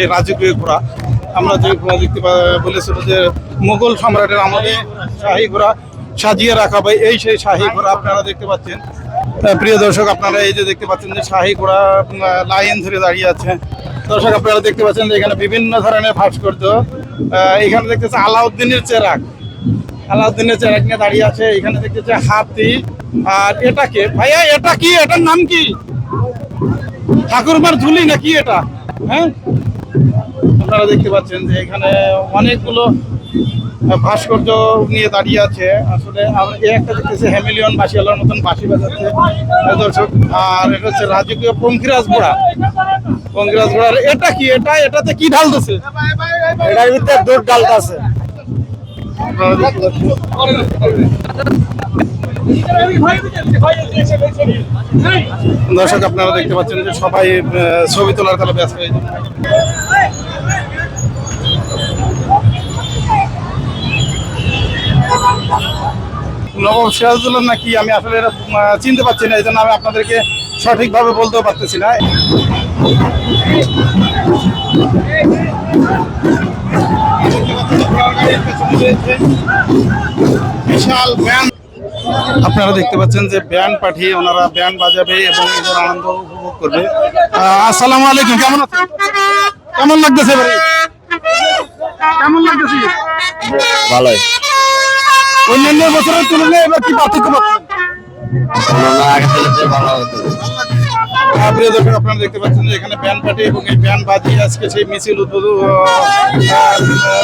সেই রাজকীয় ঘোড়া। আমরা যে ঘোড়া দেখতে বলেছিল যে মুঘল সম্রাটের আমলে শাহী ঘোড়া সাজিয়ে রাখা ভাই এই সেই শাহী ঘোড়া আপনারা দেখতে পাচ্ছেন। প্রিয় দর্শক, আপনারা এই যে দেখতে পাচ্ছেন যে শাহী ঘোড়া লাইন ধরে দাঁড়িয়ে আছে। দর্শক, আপনারা দেখতে পাচ্ছেন যে এখানে বিভিন্ন ধরনের ভাস্কর্য। এখানে দেখতেছে আলাউদ্দিনের চেরাক আলাউদ্দিনের চেরাক নিয়ে দাঁড়িয়ে আছে। এখানে দেখতেছে হাতি। আর এটা কে? ভাইয়া, এটা কি? এটার নাম কি? ঠাকুরমার ঝুলি নাকি এটা? হ্যাঁ? আপনারা দেখতে পাচ্ছেন যে এখানে অনেকগুলো ভাস্কর্য নিয়ে দাঁড়িয়ে আছে। আসলে আমরা এই একটা দেখতেছি হ্যামিলিয়ন বাসিওয়ালার মতন বাসি বাজাচ্ছে। দর্শক, আর এটা হচ্ছে রাজকীয় পঙ্কিরাজ ঘোড়া। পঙ্কিরাজ ঘোড়ার এটা কি? এটা, এটাতে কি ঢালতেছে? এটার ভিতরে দুধ পাচ্ছেন দর্শক, আপনারা দেখতে পাচ্ছেন যে সবাই ছবি তোলার তালে ব্যস্ত হয়ে। নবম সিরাজুল্লাহ নাকি আমি আসলে চিনতে পারছি না এই জন্য আমি আপনাদেরকে সঠিকভাবে বলতেও পারতেছি না বিশাল ব্যান্ড আপনারা দেখতে পাচ্ছেন যে ব্যান্ড পাঠিয়ে ওনারা ব্যান্ড বাজাবে এবং এদের আনন্দ উপভোগ করবে। আসসালামু আলাইকুম কেমন আছেন? কেমন লাগতেছে এবারে কেমন লাগতেছে? ভালোই। অন্যান্য বছরের তুলনায় এবার কি পার্থক্য পাচ্ছেন? ভালো হতো। প্রিয় দর্শক, আপনারা দেখতে পাচ্ছেন যে এখানে ব্যান্ড পার্টি এবং এই ব্যান্ড বাজিয়ে আজকে সেই মিছিল উদ্বোধন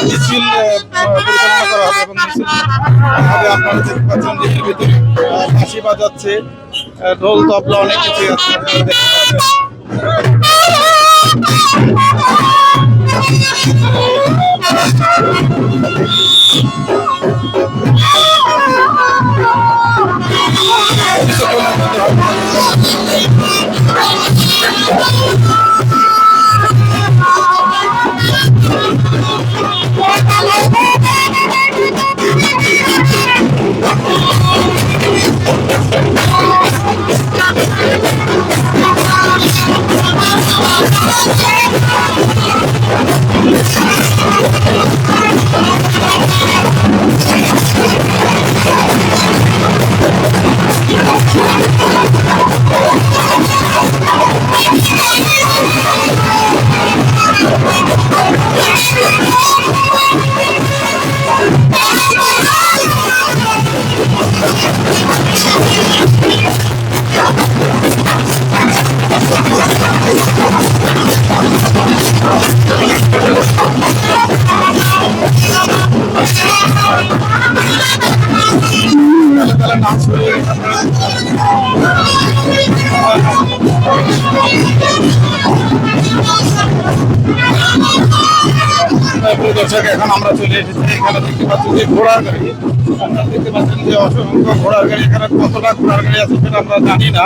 মিছিল পরিচালনা করা হবে এবং মিছিল হবে। আপনারা দেখতে পাচ্ছেন যে এর ভিতরে বাঁশি বাজাচ্ছে ঢোল, তবলা অনেক কিছু আছে। দেখতে পাচ্ছেন দর্শক এখন আমরা চলে এসেছি এখানে দেখতে পাচ্ছি যে ঘোড়া গাড়ি। আপনারা দেখতে পাচ্ছেন যে অসংখ্য ঘোড়ার গাড়ি এখানে কতটা ঘোড়ার গাড়ি আছে আমরা জানি না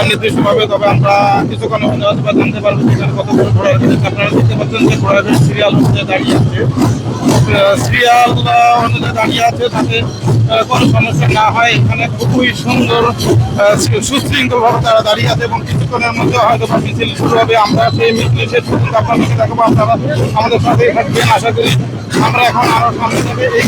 নির্দিষ্টভাবে তবে আমরা কিছুক্ষণ হয়তো জানতে পারব যে ঘোড়ার গাড়ি। আপনারা দেখতে পাচ্ছেন যে ঘোড়ার সিরিয়াল অনুযায়ী দাঁড়িয়ে আছে সিরিয়াল অনুযায়ী দাঁড়িয়ে আছে তাতে কোনো সমস্যা না হয় এখানে খুবই সুন্দর সুশৃঙ্খল ভাবে তারা দাঁড়িয়ে আছে এবং কিছুক্ষণের মধ্যে হয়তো বা মিছিল শুরু হবে আমরা সেই মিছিল শেষ পর্যন্ত আপনাদেরকে দেখাবো আমাদের সাথে থাকবেন আশা করি আমরা এখন আরও সামনে যাবে। এই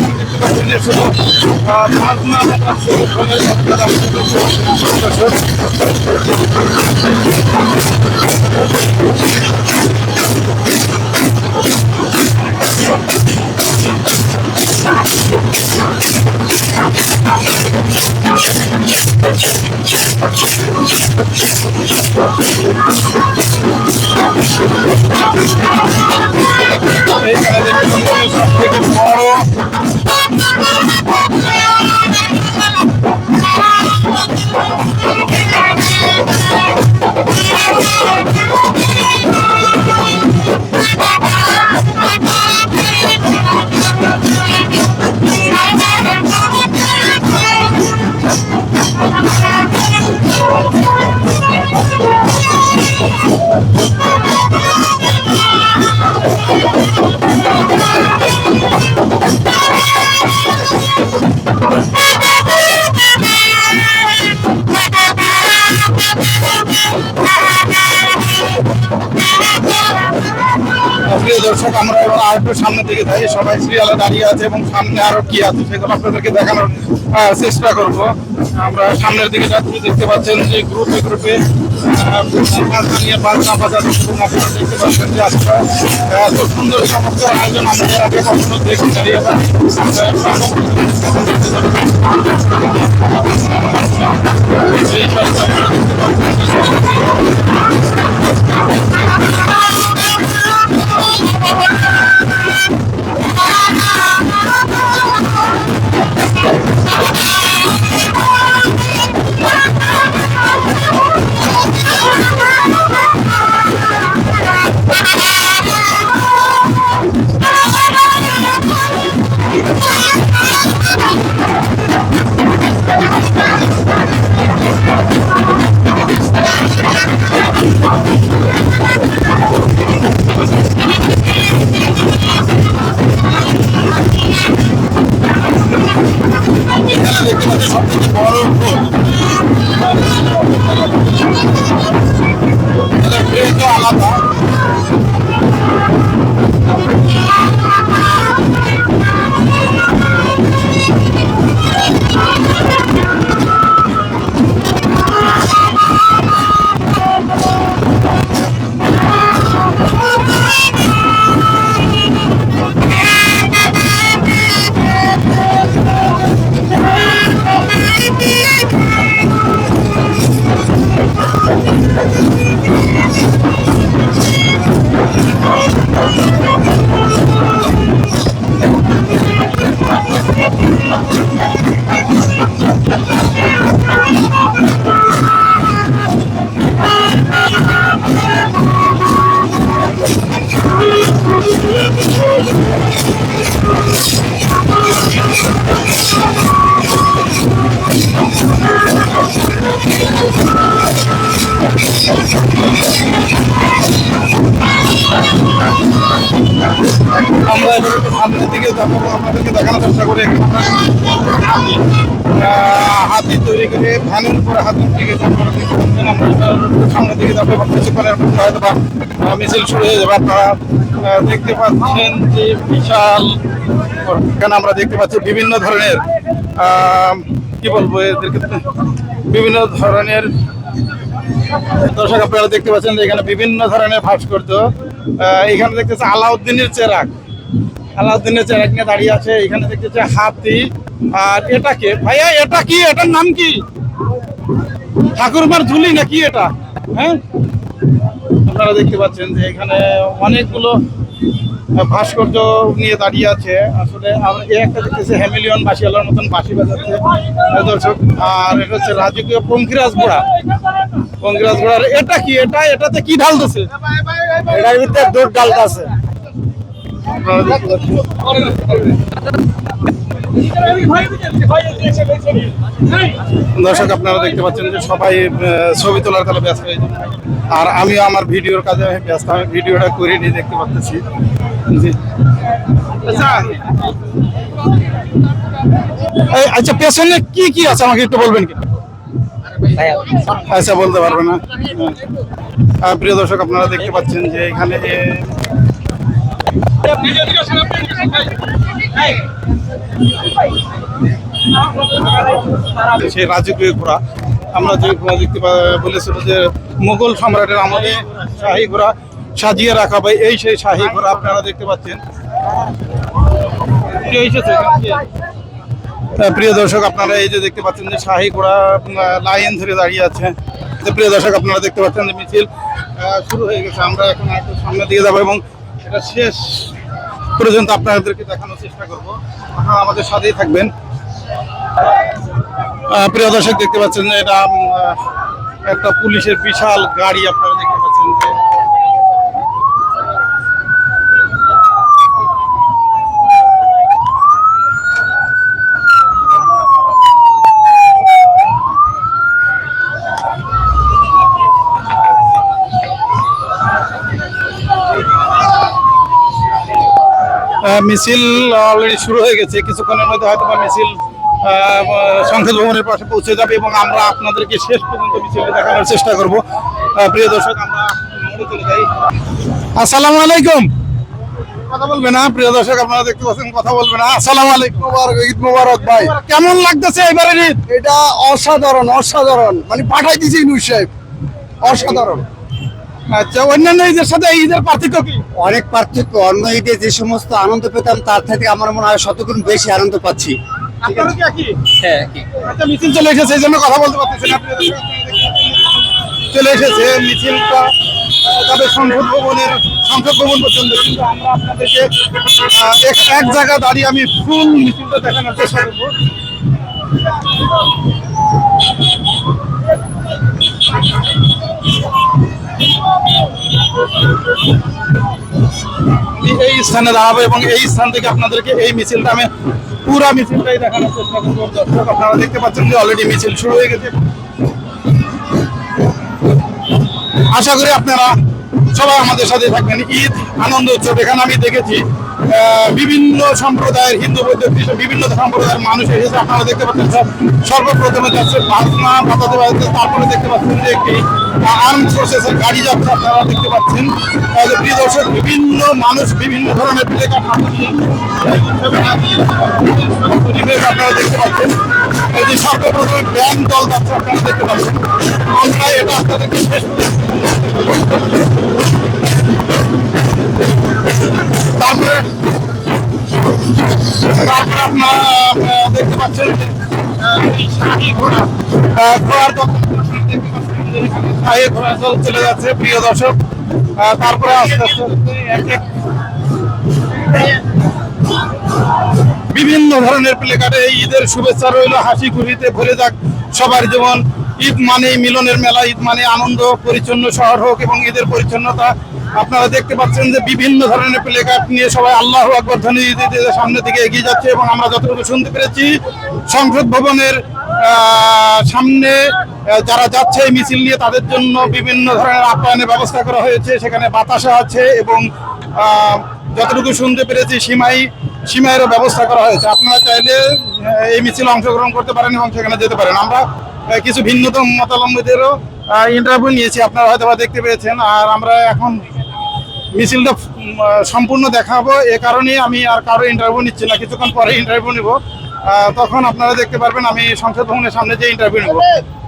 দর্শক, আমরা এবার আর একটু সামনের দিকে যাই। সবাই সিরিয়ালে দাঁড়িয়ে আছে এবং সামনে আরও কি আছে সেগুলো আপনাদেরকে দেখানোর চেষ্টা করব। আমরা সামনের দিকে যাচ্ছি, দেখতে পাচ্ছেন যে গ্রুপে গ্রুপে বাজনা বাজার আপনারা দেখতে পাচ্ছেন যে আজকে এত সুন্দর চমৎকার আয়োজন আমরা এর আগে কখনো দেখি এবার এই দেখতে পাচ্ছি সবথেকে হাতি তৈরি করে ভ্যানের উপরে পাচ্ছেন, আমরা সামনের দিকে যাব এবং কিছুক্ষণের মধ্যে হয়তো বা মিছিল শুরু হয়ে যাবে। আপনারা দেখতে পাচ্ছেন যে বিশাল এখানে আমরা দেখতে পাচ্ছি বিভিন্ন ধরনের কি বলব এদেরকে? বিভিন্ন ধরনের, দর্শক আপনারা দেখতে পাচ্ছেন যে এখানে বিভিন্ন ধরনের ভাস্কর্য এখানে দেখতেছে আলাউদ্দিনের চেরাক আলাউদ্দিনের চেরাক নিয়ে দাঁড়িয়ে আছে এখানে দেখতেছে হাতি। আর এটা কে? ভাইয়া এটা কি? এটার নাম কি? ঠাকুরমার ঝুলি নাকি এটা? হ্যাঁ? আপনারা দেখতে পাচ্ছেন যে এখানে অনেকগুলো ভাস্কর্য নিয়ে দাঁড়িয়ে আছে। আসলে আমরা এই একটা দেখতেছি হ্যামিলিয়ন বাসিওয়ালার মতন বাসি বাজাচ্ছে। আহ, দর্শক আর এটা হচ্ছে রাজকীয় পঙ্কিরাজ ঘোড়া পঙ্কিরাজ ঘোড়ার এটা কি? এটা এটাতে কি ঢালতেছে এটার ভিতরে দুধ ডালটা আছে। দর্শক আপনারা দেখতে পাচ্ছেন যে সবাই ছবি তোলার কালে ব্যস্ত হয়ে আর আমিও আমার ভিডিওর কাজে ব্যস্ত আমি ভিডিওটা করে নিয়ে দেখতে পাচ্ছি। জি। আচ্ছা। আচ্ছা পেছনে কি কি আছে? আমাকে একটু বলবেন কি? আচ্ছা বলতে পারবে না। আহ, প্রিয় দর্শক আপনারা দেখতে পাচ্ছেন যে এখানে সেই রাজকীয় ঘোড়া। আমরা যে ঘোড়া দেখতে বলেছিল যে মোগল সম্রাটের আমলে শাহী ঘোড়া সাজিয়ে রাখা ভাই এই সেই শাহী ঘোড়া আপনারা দেখতে পাচ্ছেন। প্রিয় দর্শক, আপনারা এই যে দেখতে পাচ্ছেন যে শাহী ঘোড়া লাইন ধরে দাঁড়িয়ে আছে। প্রিয় দর্শক, আপনারা দেখতে পাচ্ছেন যে মিছিল শুরু হয়ে গেছে। আমরা এখন একটু সামনে দিকে যাব এবং এটা শেষ পর্যন্ত আপনাদেরকে দেখানোর চেষ্টা করব। আমাদের সাথেই থাকবেন। প্রিয় দর্শক, দেখতে পাচ্ছেন এটা একটা পুলিশের বিশাল গাড়ি আপনারা দেখতে পাচ্ছেন যে আহ, মিছিল অলরেডি শুরু হয়ে গেছে। কিছুক্ষণের মধ্যে হয়তো বা মিছিল সংসদ ভবনের পাশে পৌঁছে যাবে এবং আমরা আপনাদেরকে শেষ পর্যন্ত মিছিলটি দেখানোর চেষ্টা করব। প্রিয় দর্শক, আমরা আসসালামু আলাইকুম। কথা বলবে না? দেখতে পাচ্ছেন, কথা বলবে না। মোবারক ভাই। কেমন লাগতেছে এবারে এটা অসাধারণ অসাধারণ। মানে পাঠাই দিছি ইনুস সাহেব। অসাধারণ। আচ্ছা অন্যান্য ঈদের সাথে ঈদের পার্থক্য কি? অনেক পার্থক্য। অন্য ঈদে যে সমস্ত আনন্দ পেতাম তার থেকে আমার মনে হয় শতগুণ বেশি আনন্দ পাচ্ছি। আপনারা কি একই? হ্যাঁ মিছিল চলে এসেছে এই জন্য কথা বলতে পারতেছি না প্রিয় দর্শক, আপনারা দেখতে পাচ্ছেন। চলে এসেছে মিছিলটা যাবে সংসদ ভবনের সংসদ ভবন পর্যন্ত কিন্তু আমরা আপনাদেরকে এক- জায়গা দাঁড়িয়ে আমি ফুল মিছিলটা দেখানোর চেষ্টা করব। আমি এই স্থানে দাঁড়াবো এবং এই স্থান থেকে আপনাদেরকে এই মিছিলটা আমি পুরো মিছিলটাই দেখানোর চেষ্টা করব। দর্শক, আপনারা দেখতে পাচ্ছেন যে অলরেডি মিছিল শুরু হয়ে গেছে। আশা করি আপনারা সবাই আমাদের সাথে থাকবেন। ঈদ, আনন্দ উৎসব এখানে আমি দেখেছি। বিভিন্ন সম্প্রদায়ের হিন্দু, বৌদ্ধ বিভিন্ন সম্প্রদায়ের মানুষ এসেছে। আপনারা দেখতে পাচ্ছেন সর্বপ্রথমে যাচ্ছে বাজনা, বাজাতে বাজাতে। তারপরে দেখতে পাচ্ছেন যে একটি আর্ম ফোর্সেসের গাড়ি যাচ্ছে, আপনারা দেখতে পাচ্ছেন। প্রিয় দর্শক, বিভিন্ন মানুষ বিভিন্ন ধরনের পরিবেশ আপনারা দেখতে পাচ্ছেন। এই যে সর্বপ্রথমে ব্যান্ড দল যাচ্ছে, আপনারা দেখতে পাচ্ছেন। আমরা এটা আপনাদেরকে শেষ প্রিয় দর্শক। আস্তে আস্তে বিভিন্ন ধরনের প্লেকার্ডে এই ঈদের শুভেচ্ছা রইল হাসি খুশিতে ভরে যাক সবার জীবন। ঈদ মানে মিলনের মেলা, ঈদ মানে আনন্দ, পরিচ্ছন্ন শহর হোক এবং ঈদের পরিচ্ছন্নতা। আপনারা দেখতে পাচ্ছেন যে বিভিন্ন ধরনের প্লেকার্ড নিয়ে সবাই আল্লাহ আকবর ধ্বনি দিতে সামনের দিকে এগিয়ে যাচ্ছে এবং আমরা যতটুকু শুনতে পেরেছি, সংসদ ভবনের সামনে যারা যাচ্ছে এই মিছিল নিয়ে তাদের জন্য বিভিন্ন ধরনের আপ্যায়নের ব্যবস্থা করা হয়েছে। সেখানে বাতাসা আছে এবং যতটুকু শুনতে পেরেছি সীমাই সীমায়েরও ব্যবস্থা করা হয়েছে। আপনারা চাইলে এই মিছিলে অংশগ্রহণ করতে পারেন এবং সেখানে যেতে পারেন। আমরা কিছু ভিন্নতম মতাবলম্বীদেরও ইন্টারভিউ নিয়েছি, আপনারা হয়তো দেখতে পেয়েছেন। আর আমরা এখন মিছিলটা সম্পূর্ণ দেখাবো। এ কারণে আমি আর কারও ইন্টারভিউ নিচ্ছি না, কিছুক্ষণ পরে ইন্টারভিউ নিব। তখন আপনারা দেখতে পারবেন, আমি সংসদ ভবনের সামনে যে ইন্টারভিউ নেব।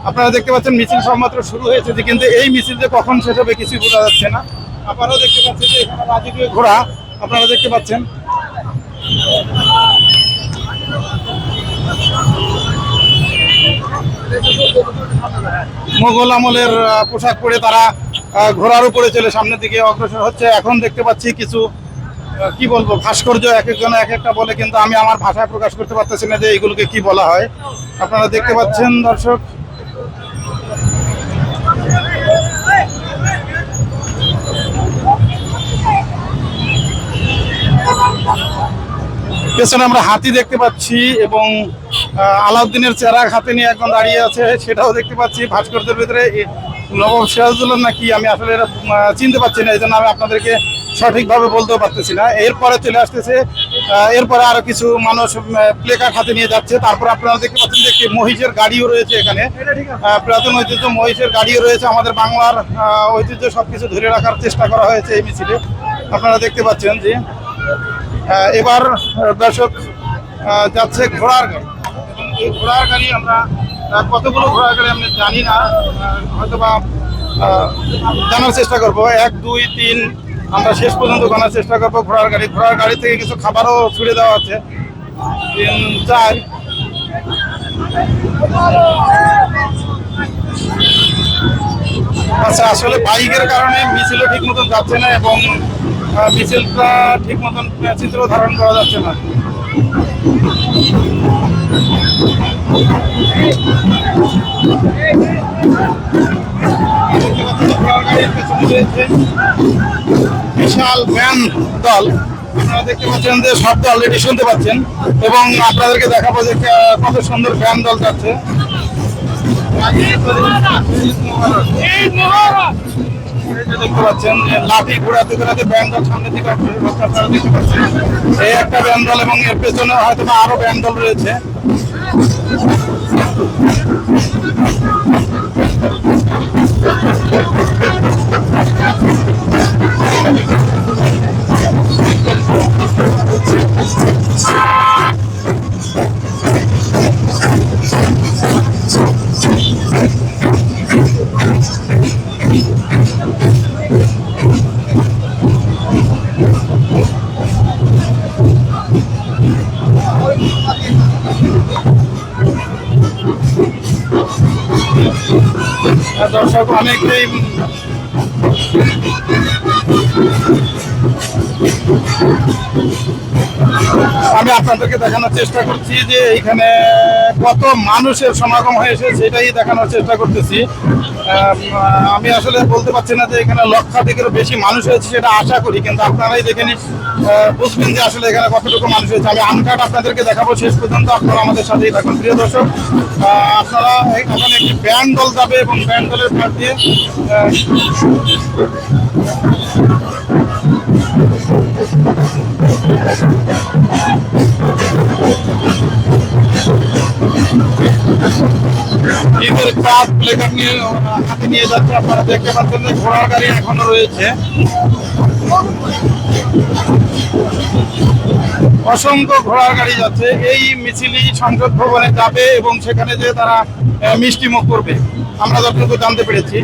আপনারা দেখতে পাচ্ছেন, মিছিল সবমাত্র শুরু হয়েছে কিন্তু এই মিছিল যে কখন শেষ হবে কিছুই বোঝা যাচ্ছে না। আপনারাও দেখতে পাচ্ছেন যে, এখানে রাজকীয় ঘোড়া, আপনারা দেখতে পাচ্ছেন। মোগল আমলের পোশাক পরে তারা ঘোড়ার উপরে চলে সামনের দিকে অগ্রসর হচ্ছে। এখন দেখতে পাচ্ছি কিছু কি বলব, ভাস্কর্য এক একজন এক একটা বলে, কিন্তু আমি আমার ভাষায় প্রকাশ করতে পারতেছি না যে এইগুলোকে কি বলা হয়। আপনারা দেখতে পাচ্ছেন, দর্শক পেছনে আমরা হাতি দেখতে পাচ্ছি এবং আলাউদ্দিনের চেরাগ হাতে নিয়ে একজন দাঁড়িয়ে আছে সেটাও দেখতে পাচ্ছি। ভাস্কর্যের ভিতরে নবাব সিরাজুল্লাহ নাকি আমি আসলে এটা চিনতে পারছি না এই জন্য আমি আপনাদেরকে সঠিকভাবে বলতেও পারতেছি না। এরপরে চলে আসতেছে এরপরে আরও কিছু মানুষ প্লে কার্ড হাতে নিয়ে যাচ্ছে। তারপর আপনারা দেখতে পাচ্ছেন যে একটি মহিষের গাড়িও রয়েছে এখানে। আহ, পুরাতন ঐতিহ্য মহিষের গাড়িও রয়েছে। আমাদের বাংলার ঐতিহ্য সবকিছু ধরে রাখার চেষ্টা করা হয়েছে এই মিছিলে। আপনারা দেখতে পাচ্ছেন যে এবার দর্শক যাচ্ছে ঘোড়ার গাড়ি। এই ঘোড়ার গাড়ি আমরা কতগুলো ঘোড়ার গাড়ি আমি জানি না হয়তো বা জানার চেষ্টা করব। এক, দুই, তিন, আমরা শেষ পর্যন্ত জানার চেষ্টা করব ঘোড়ার গাড়ি। ঘোড়ার গাড়ি থেকে কিছু খাবারও ছুড়ে দেওয়া আছে। তিন, চার। আচ্ছা আসলে বাইকের কারণে মিছিলও ঠিক মতন যাচ্ছে না এবং মিছিলটা ঠিক মতন চিত্র ধারণ করা যাচ্ছে না। বিশাল ভ্যান দল। আপনারা দেখতে পাচ্ছেন যে শব্দ অলরেডি শুনতে পাচ্ছেন এবং আপনাদেরকে দেখাবো যে কত সুন্দর ভ্যান দল যাচ্ছে। দেখতে পাচ্ছেন লাঠি ঘোরাতে ঘোরাতে ব্যান্ডল সামনে হচ্ছে আপনারা দেখতে পাচ্ছেন। এই একটা ব্যান্ডল এবং এর পেছনে হয়তো আরও ব্যান্ডল রয়েছে। দর্শক অনেকেই আমি আপনাদেরকে দেখানোর চেষ্টা করছি যে এখানে কত মানুষের সমাগম হয়েছে সেটাই দেখানোর চেষ্টা করতেছি। আমি আসলে বলতে পারছি না যে এখানে লক্ষাধিকেরও বেশি মানুষ হয়েছে সেটা আশা করি কিন্তু আপনারাই দেখে বুঝবেন যে আসলে এখানে কতটুকু মানুষ হয়েছে। আমি আনকাট আপনাদেরকে দেখাবো শেষ পর্যন্ত আপনারা আমাদের সাথেই থাকুন। প্রিয় দর্শক আপনারা এখন একটি ব্যান্ড দল যাবে এবং ব্যান্ড দলের পাশ দিয়ে আহ, ঈদের চাঁদ প্লেকার নিয়ে হাতে নিয়ে যাচ্ছে। আপনারা দেখতে পাচ্ছেন যে ঘোড়ার গাড়ি এখনও রয়েছে। অসংখ্য ঘোড়ার গাড়ি যাচ্ছে। এই মিছিলই সংসদ ভবনে যাবে এবং সেখানে যে তারা মিষ্টি মুখ করবে। আমরা যতটুকু জানতে পেরেছি।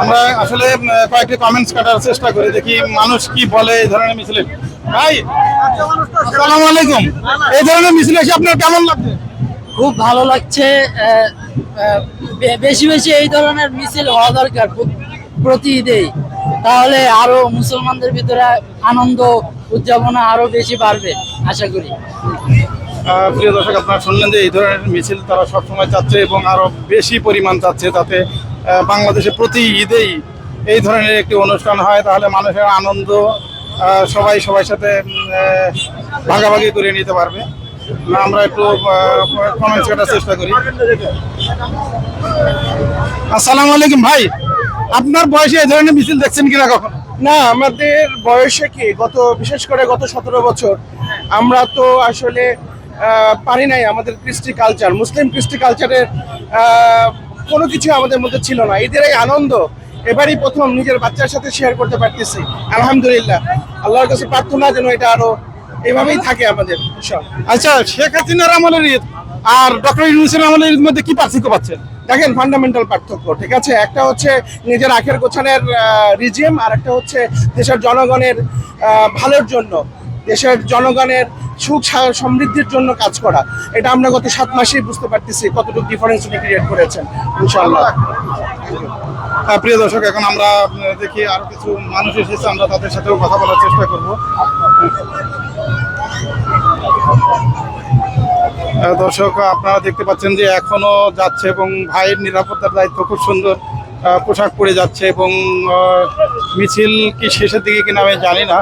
আমরা আসলে কয়েকটি কমেন্টস কাটার চেষ্টা করি, দেখি মানুষ কি বলে এই ধরনের মিছিলে। ভাই, আসসালামু আলাইকুম। এই ধরনের মিছিল এসে আপনার কেমন লাগছে? খুব ভালো লাগছে বেশি বেশি এই ধরনের মিছিল হওয়া দরকার প্র- প্রতি ঈদেই তাহলে আরও মুসলমানদের ভিতরে আনন্দ উদযাপনা আরও বেশি বাড়বে আশা করি। প্রিয় দর্শক আপনারা শুনলেন যে এই ধরনের মিছিল তারা সবসময় চাচ্ছে এবং আরও বেশি পরিমাণ চাচ্ছে আহ, বাংলাদেশে প্রতি ঈদেই এই ধরনের একটি অনুষ্ঠান হয়। তাহলে মানুষের আনন্দ সবাই সবার সাথে ভাগাভাগি করে নিতে পারবে। আমরা একটু কমেন্টস কাটার চেষ্টা করি। আসসালামু আলাইকুম ভাই। আপনার বয়সে এই ধরনের মিছিল দেখছেন কিনা কখন? না আমাদের বয়সে কি? গত বিশেষ করে গত সতেরো বছর আমরা তো আসলে পারি নাই আমাদের কৃষ্টি কালচার মুসলিম কৃষ্টি কালচারের কোনো কিছু আমাদের মধ্যে ছিল না। এদের এই আনন্দ এবারই প্রথম নিজের বাচ্চার সাথে শেয়ার করতে পারতেছি। আলহামদুলিল্লাহ। আল্লাহর কাছে প্রার্থনা যেন এটা আরও এভাবেই থাকে আমাদের সব আচ্ছা শেখ হাসিনার আমলের ঈদ আর ডক্টর ইউনুসের আমলের ঈদ মধ্যে কি পার্থক্য পাচ্ছেন? দেখেন ফান্ডামেন্টাল পার্থক্য ঠিক আছে? একটা হচ্ছে নিজের আখের গোছানের রিজিম আর একটা হচ্ছে দেশের জনগণের ভালোর জন্য দেশের জনগণের সুখ সমৃদ্ধির জন্য কাজ করা। এটা আমরা গত সাত মাসেই বুঝতে পারতেছি কতটুকু ডিফারেন্স উনি ক্রিয়েট করেছেন ইনশাআল্লাহ। আহ, প্রিয় দর্শক এখন আমরা দেখি আরও কিছু মানুষ এসেছে আমরা তাদের সাথেও কথা বলার চেষ্টা করব। দর্শক, আপনারা দেখতে পাচ্ছেন যে এখনও যাচ্ছে এবং ভাইয়ের নিরাপত্তার দায়িত্ব খুব সুন্দর পোশাক পরে যাচ্ছে এবং মিছিল কি শেষের দিকে কিনা আমি জানি না।